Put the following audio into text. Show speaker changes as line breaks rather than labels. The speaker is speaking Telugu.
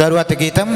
తరువాత గీతం